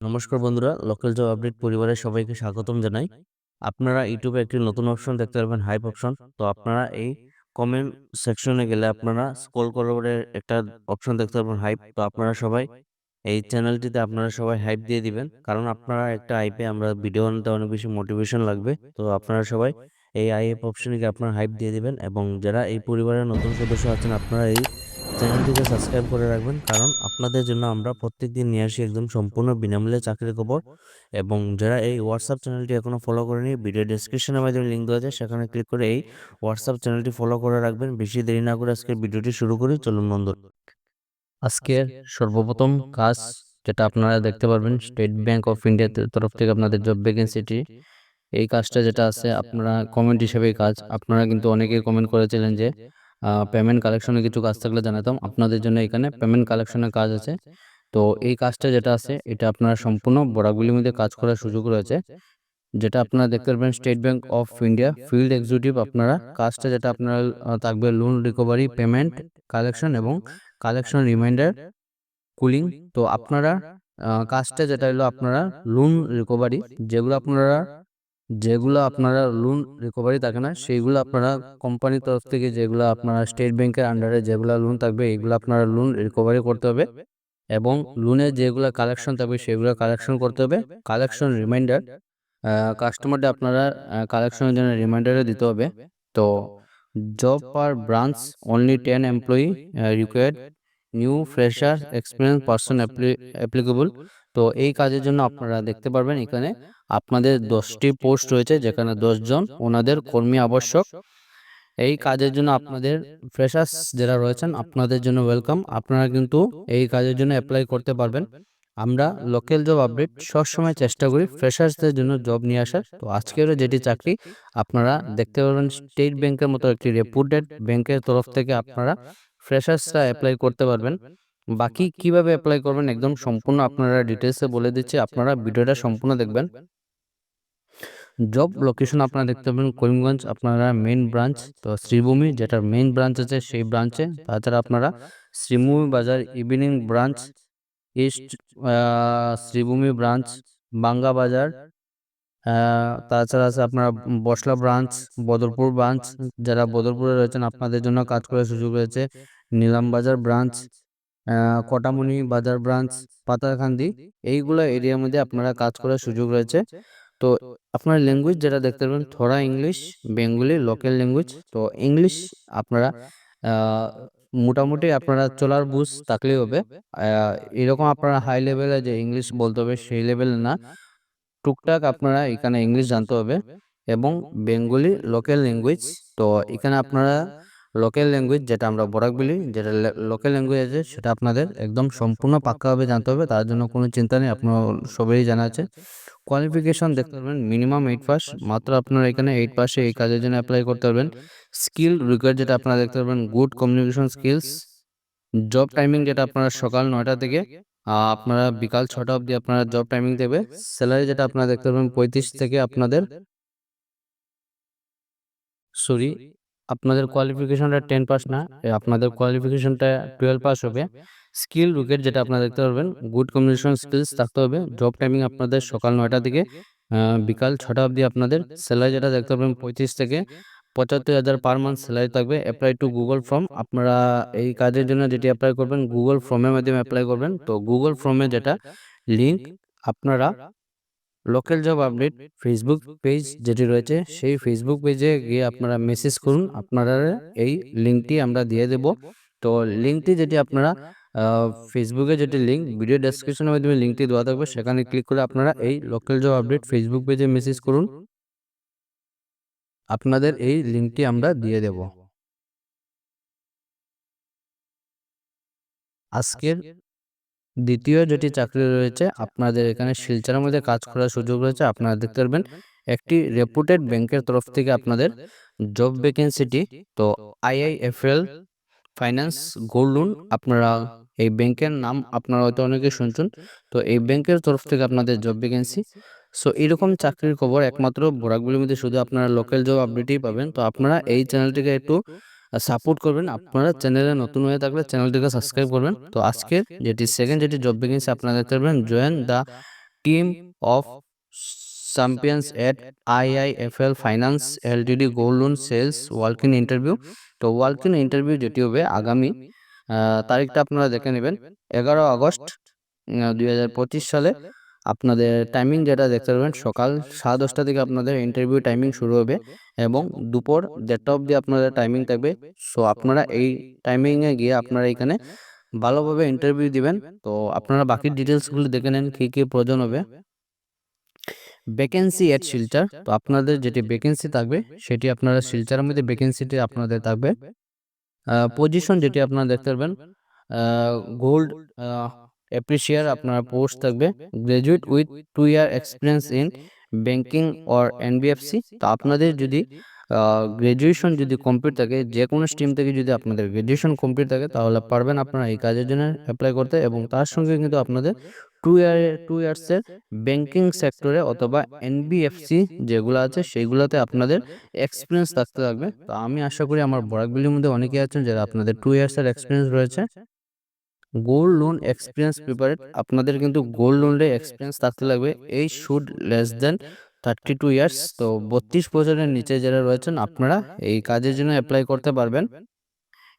নমস্কার বন্ধুরা local job update পরিবারের সবাইকে স্বাগতম জানাই। আপনারা ইউটিউবে একটি নতুন অপশন দেখতে পারবেন হাইপ অপশন তো আপনারা এই কমেন্ট সেকশনে গেলে আপনারা স্ক্রল করে একটা অপশন দেখতে পারবেন হাইপ তো আপনারা সবাই এই চ্যানেলটিতে আপনারা সবাই হাইপ দিয়ে দিবেন। কারণ আপনারা একটা আইপে আমরা ভিডিও আনতে অনেক বেশি মোটিভেশন লাগবে। তো আপনারা সবাই এই আইএফ অপশনে গিয়ে আপনারা হাইপ দিয়ে দিবেন এবং যারা এই পরিবারের নতুন সদস্য আছেন, আপনারা এই চ্যানেলটিকে সাবস্ক্রাইব করে রাখবেন, কারণ আপনাদের জন্য আমরা প্রত্যেকদিন নিয়ে আসি একদম সম্পূর্ণ বিনামূল্যে চাকরির খবর। এবং যারা এই হোয়াটসঅ্যাপ চ্যানেলটি এখনও ফলো করেনি ভিডিও ডিসক্রিপশনের মাধ্যমে লিঙ্ক দেওয়া আছে, সেখানে ক্লিক করে এই হোয়াটসঅ্যাপ চ্যানেলটি ফলো করে রাখবেন। বেশি দেরি না করে আজকের ভিডিওটি শুরু করি, চলুন বন্ধু। আজকের সর্বপ্রথম কাজ যেটা আপনারা দেখতে পারবেন স্টেট ব্যাংক অফ ইন্ডিয়ার তরফ থেকে আপনাদের জব ভ্যাকেন্সিটি এই কাজটা যেটা আছে, আপনারা কমেন্ট হিসেবে কাজ, আপনারা কিন্তু অনেকেই কমেন্ট করেছিলেন যে পেমেন্ট কালেকশনে কিছু কাজ থাকলে জানাতাম। আপনাদের জন্য এখানে পেমেন্ট কালেকশনের কাজ আছে। তো এই কাজটা যেটা আছে, এটা আপনারা সম্পূর্ণ বরাকগুলির মধ্যে কাজ করার সুযোগ রয়েছে। যেটা আপনারা দেখতে পারবেন state bank of India field executive আপনারা কাজটা যেটা আপনারা থাকবে লোন রিকভারি পেমেন্ট কালেকশন এবং কালেকশন রিমাইন্ডার কুলিং তো আপনারা কাজটা যেটা হলো আপনারা লোন রিকভারি যেগুলো আপনারা যেগুলো আপনারা লোন রিকভারি থাকে না, সেইগুলো আপনারা কোম্পানির তরফ থেকে যেগুলো আপনারা স্টেট ব্যাংকের আন্ডারে যেগুলো লোন থাকবে এগুলো আপনারা লোন রিকভারি করতে হবে এবং লোনের যেগুলো কালেকশন থাকবে, সেগুলো কালেকশন করতে হবে। কালেকশন রিমাইন্ডার কাস্টমারটা আপনারা কালেকশনের জন্য রিমাইন্ডারে দিতে হবে। তো job per branch only ten employee required new fresher experience person applicable তো এই কাজের জন্য আপনারা দেখতে পারবেন এখানে আপনাদের দশটি পোস্ট রয়েছে, যেখানে দশজন ওনাদের কর্মী আবশ্যক। এই কাজের জন্য আপনাদের ফ্রেশার্স যারা রয়েছেন, আপনাদের জন্য ওয়েলকাম। আপনারা কিন্তু এই কাজের জন্য অ্যাপ্লাই করতে পারবেন। আমরা লোকাল জব আপডেট সবসময় চেষ্টা করি ফ্রেশার্সদের জন্য জব নিয়ে আসার। তো আজকেরও যেটি চাকরি, আপনারা দেখতে পারবেন স্টেট ব্যাংকের মতো একটি রেপুটেড ব্যাংকের তরফ থেকে আপনারা ফ্রেশার্সরা অ্যাপ্লাই করতে পারবেন। বাকি কীভাবে অ্যাপ্লাই করবেন একদম সম্পূর্ণ আপনারা ডিটেলসে বলে দিচ্ছি, আপনারা ভিডিওটা সম্পূর্ণ দেখবেন। জব লোকেশন আপনারা দেখতে পাবেন করিমগঞ্জ, আপনারা মেন ব্রাঞ্চ তো শ্রীভূমি, যেটার মেইন ব্রাঞ্চ আছে সেই ব্রাঞ্চে তাছাড়া আপনারা Sribhumi Bazar evening branch east Sribhumi branch Banga Bazar তাছাড়া আছে আপনারা বসলা ব্রাঞ্চ বদরপুর ব্রাঞ্চ যারা বদরপুরে রয়েছেন, আপনাদের জন্য কাজ করার সুযোগ রয়েছে। নিলাম বাজার ব্রাঞ্চ কটামণি বাজার ব্রাঞ্চ পাতারকান্দি এইগুলো এরিয়ার মধ্যে আপনারা কাজ করার সুযোগ রয়েছে। তো আপনার ল্যাঙ্গুয়েজ যেটা দেখতে পাবেন, থোড়া ইংলিশ, বেঙ্গলি লোকাল ল্যাঙ্গুয়েজ তো ইংলিশ আপনারা মোটামুটি আপনারা চলার বুঝ থাকলেই হবে। এরকম আপনারা হাই লেভেলে যে ইংলিশ বলতে হবে, সেই লেভেলে না। টুকটাক আপনারা এখানে ইংলিশ জানতে হবে এবং বেঙ্গলি লোকাল ল্যাঙ্গুয়েজ তো এখানে আপনারা লোকাল ল্যাঙ্গুয়েজ যেটা আমরা বরাক বলি, যেটা লোকাল ল্যাঙ্গুয়েজ আছে, সেটা আপনাদের একদম সম্পূর্ণ পাক্কাভাবে জানতে হবে, তার জন্য কোনো চিন্তা নেই, আপনার সবাই জানা আছে। কোয়ালিফিকেশন দেখতে পারবেন মিনিমাম এইট পাস মাত্র আপনার এখানে এইট পাসে এই কাজের জন্য অ্যাপ্লাই করতে পারবেন। স্কিল রিকোয়ার্ড যেটা আপনারা দেখতে পারবেন good communication skills job timing যেটা আপনারা সকাল নয়টা থেকে আপনারা বিকাল ছটা অবধি আপনারা জব টাইমিং দেবে। স্যালারি যেটা আপনারা দেখতে পারবেন, পঁয়ত্রিশ থেকে আপনাদের সরি আপনাদের কোয়ালিফিকেশনটা টেন পাস না আপনাদের কোয়ালিফিকেশনটা টুয়েলভ পাস হবে। স্কিল উইকেট যেটা আপনারা দেখতে পারবেন গুড কমিউনিকেশন স্কিলস থাকতে হবে। জব টাইমিং আপনাদের সকাল নয়টা থেকে বিকাল ছটা অবধি আপনাদের স্যালারি যেটা দেখতে পারবেন পঁয়ত্রিশ থেকে পঁচাত্তর হাজার পার মান্থ স্যালারি থাকবে। অ্যাপ্লাই টু গুগল ফর্ম আপনারা এই কাজের জন্য যেটি অ্যাপ্লাই করবেন গুগল ফর্মের মাধ্যমে অ্যাপ্লাই করবেন। তো গুগল ফর্মে যেটা লিঙ্ক আপনারা local job update Facebook page যেটি রয়েছে, সেই ফেসবুক পেজে গিয়ে আপনারা মেসেজ করুন। আপনারা এই লিঙ্কটি আমরা দিয়ে দেব। তো লিঙ্কটি যেটি আপনারা ফেসবুকে যেটি লিঙ্ক ভিডিও ডেসক্রিপশনের মাধ্যমে লিঙ্কটি দেওয়া থাকবে, সেখানে ক্লিক করে আপনারা এই লোকাল জব আপডেট ফেসবুক পেজে মেসেজ করুন। আপনাদের এই লিঙ্কটি আমরা দিয়ে দেব। আজকের দ্বিতীয় যেটি চাকরি রয়েছে, আপনাদের এখানে শিলচরের মধ্যে কাজ করার সুযোগ রয়েছে, আপনারা দেখতে পারবেন একটি রেপুটেড ব্যাংকের তরফ থেকে আপনাদের জব ভ্যাকেন্সিটি তো আইআইএফএল ফাইন্যান্স গোল্ড লোন আপনারা এই ব্যাংকের নাম আপনারা হয়তো অনেকে শুনছেন। তো এই ব্যাংকের তরফ থেকে আপনাদের জব ভ্যাকেন্সি সো এরকম চাকরির খবর একমাত্র বোরাকগুলির মধ্যে শুধু আপনারা লোকাল জব আপডেটই পাবেন। তো আপনারা এই চ্যানেলটিকে একটু সাপোর্ট করবেন। আপনারা চ্যানেলে নতুন হয়ে থাকলে চ্যানেলটিকে সাবস্ক্রাইব করবেন। তো আজকে যেটি সেকেন্ড যেটি জব ভ্যাকেন্সি আপনারা দেখতে পারবেন join the team of champions at IIFL finance LTD gold loan sales walk in interview তো ওয়ার্ক ইন ইন্টারভিউ যেটি হবে আগামী তারিখটা আপনারা দেখে নেবেন। এগারো আগস্ট দুই হাজার পঁচিশ সালে। আপনাদের টাইমিং যেটা দেখতে পারবেন সকাল সাড়ে দশটা থেকে আপনাদের ইন্টারভিউ টাইমিং শুরু হবে এবং দুপুর দেড়টা অবধি আপনাদের টাইমিং থাকবে। সো আপনারা এই টাইমিংয়ে গিয়ে আপনারা এখানে ভালোভাবে ইন্টারভিউ দিবেন। তো আপনারা বাকি ডিটেলসগুলো দেখে নেন কী কী প্রয়োজন হবে। ভ্যাকেন্সি এট শিলচার তো আপনাদের যেটি ভ্যাকেন্সি থাকবে সেটি আপনারা শিলচারের মধ্যে ভ্যাকেন্সিটি আপনাদের থাকবে। পজিশন যেটি আপনারা দেখতে পারবেন গোল্ড অ্যাপ্রিসিয়ার আপনার পোস্ট থাকবে। Graduate with two year experience in banking or NBFC তো আপনাদের যদি গ্র্যাজুয়েশন যদি কমপ্লিট থাকে যে কোনো স্ট্রিম থেকে যদি আপনাদের গ্র্যাজুয়েশন কমপ্লিট থাকে তাহলে পারবেন আপনারা এই কাজের জন্য অ্যাপ্লাই করতে এবং তার সঙ্গে কিন্তু আপনাদের টু ইয়ার টু ইয়ার্সের ব্যাংকিং সেক্টরে অথবা এনবিএফসি যেগুলো আছে সেইগুলোতে আপনাদের এক্সপিরিয়েন্স থাকতে থাকবে। তো আমি আশা করি আমার বরাকগুলির মধ্যে অনেকেই আছেন যারা আপনাদের টু ইয়ার্সের এক্সপিরিয়েন্স রয়েছে। গোল্ড লোন এক্সপিরিয়েন্স প্রিপারেট আপনাদের কিন্তু গোল্ড লোনের এক্সপিরিয়েন্স থাকতে লাগবে। এই should less than thirty two years তো বত্রিশ বছরের নিচে যারা রয়েছেন, আপনারা এই কাজের জন্য অ্যাপ্লাই করতে পারবেন।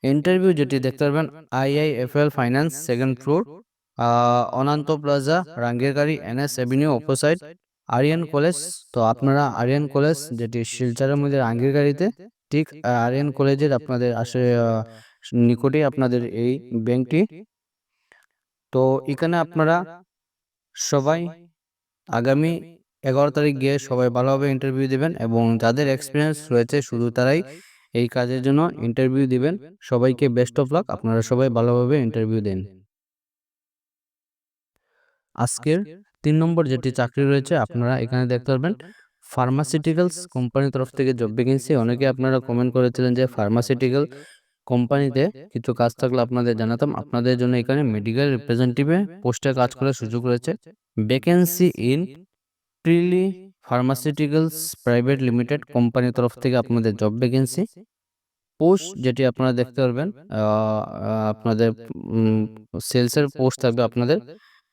ইন্টারভিউ যেটি দেখতে পারবেন IIFL finance second floor Ananta plaza Rangergari NS avenue opposite Aryan college তো আপনারা আরিয়ান কলেজ যেটি শিলচরের মধ্যে রাঙ্গিরগাড়িতে ঠিক আরিয়ান কলেজের আপনাদের আসে নিকটে আপনাদের এই ব্যাংকটি তো এখানে আপনারা সবাই আগামী এগারো তারিখ গিয়ে সবাই ভালোভাবে ইন্টারভিউ দিবেন এবং যাদের এক্সপিরিয়েন্স রয়েছে শুধু তারাই এই কাজের জন্য ইন্টারভিউ দিবেন। সবাইকে বেস্ট অফ লাক আপনারা সবাই ভালোভাবে ইন্টারভিউ দেন। আজকের তিন নম্বর যেটি চাকরি রয়েছে, আপনারা এখানে দেখতে পারবেন ফার্মাসিউটিক্যালস কোম্পানির তরফ থেকে জব ভ্যাকেন্সি অনেকে আপনারা কমেন্ট করেছিলেন যে ফার্মাসিউটিক্যাল কোম্পানিতে কিছু কাজ থাকলে আপনাদের জানাতাম। আপনাদের জন্য এখানে মেডিকেল রিপ্রেজেন্টেটিভে পোস্টে কাজ করার সুযোগ রয়েছে। ভ্যাকেন্সি ইন ট্রিলি ফার্মাসিউটিক্যালস প্রাইভেট লিমিটেড কোম্পানির তরফ থেকে আপনাদের জব ভ্যাকেন্সি পোস্ট যেটি আপনারা দেখতে পারবেন আপনাদের সেলসের পোস্ট থাকবে আপনাদের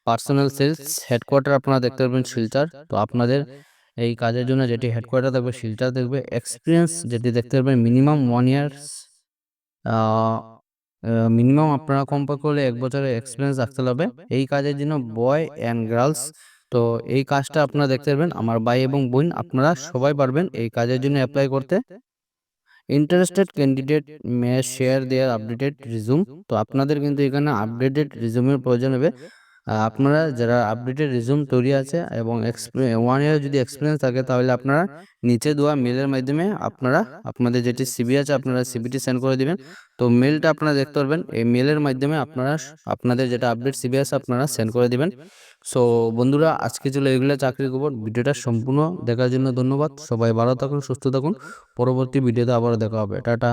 পার্সোনাল সেলস হেডকোয়ার্টার আপনারা দেখতে পারবেন শিলচার। তো আপনাদের এই কাজের জন্য যেটি হেডকোয়ার্টার থাকবে শিলচার দেখবে এক্সপিরিয়েন্স যেটি দেখতে পারবেন মিনিমাম ওয়ান ইয়ার্স মিনিমাম আপনারা কম্পেয়ার করলে এক বছরের এক্সপিরিয়েন্স রাখতে হবে। এই কাজের জন্য বয় অ্যান্ড গার্লস তো এই কাজটা আপনারা দেখতে পারবেন। আমার ভাই এবং বোন, আপনারা সবাই পারবেন এই কাজের জন্য অ্যাপ্লাই করতে। Interested candidate may share their updated resume তো আপনাদের কিন্তু এখানে আপডেটেড রিজুমের প্রয়োজন হবে। আপনারা যারা আপডেটেড রিজুম তৈরি আছে এবং ওয়ান ইয়ার যদি এক্সপিরিয়েন্স থাকে, তাহলে আপনারা নিচে দেওয়া মেলের মাধ্যমে আপনারা আপনাদের যেটি সিবি আছে, আপনারা সিবিটি সেন্ড করে দিবেন। তো মেলটা আপনারা দেখতে পারবেন, এই মেলের মাধ্যমে আপনারা আপনাদের যেটা আপডেট সিবি আছে, আপনারা সেন্ড করে দিবেন। সো বন্ধুরা, আজকে ছিল এগুলো চাকরির খবর। ভিডিওটা সম্পূর্ণ দেখার জন্য ধন্যবাদ। সবাই ভালো থাকুন, সুস্থ থাকুন। পরবর্তী ভিডিওতে আবার দেখা হবে। টাটা।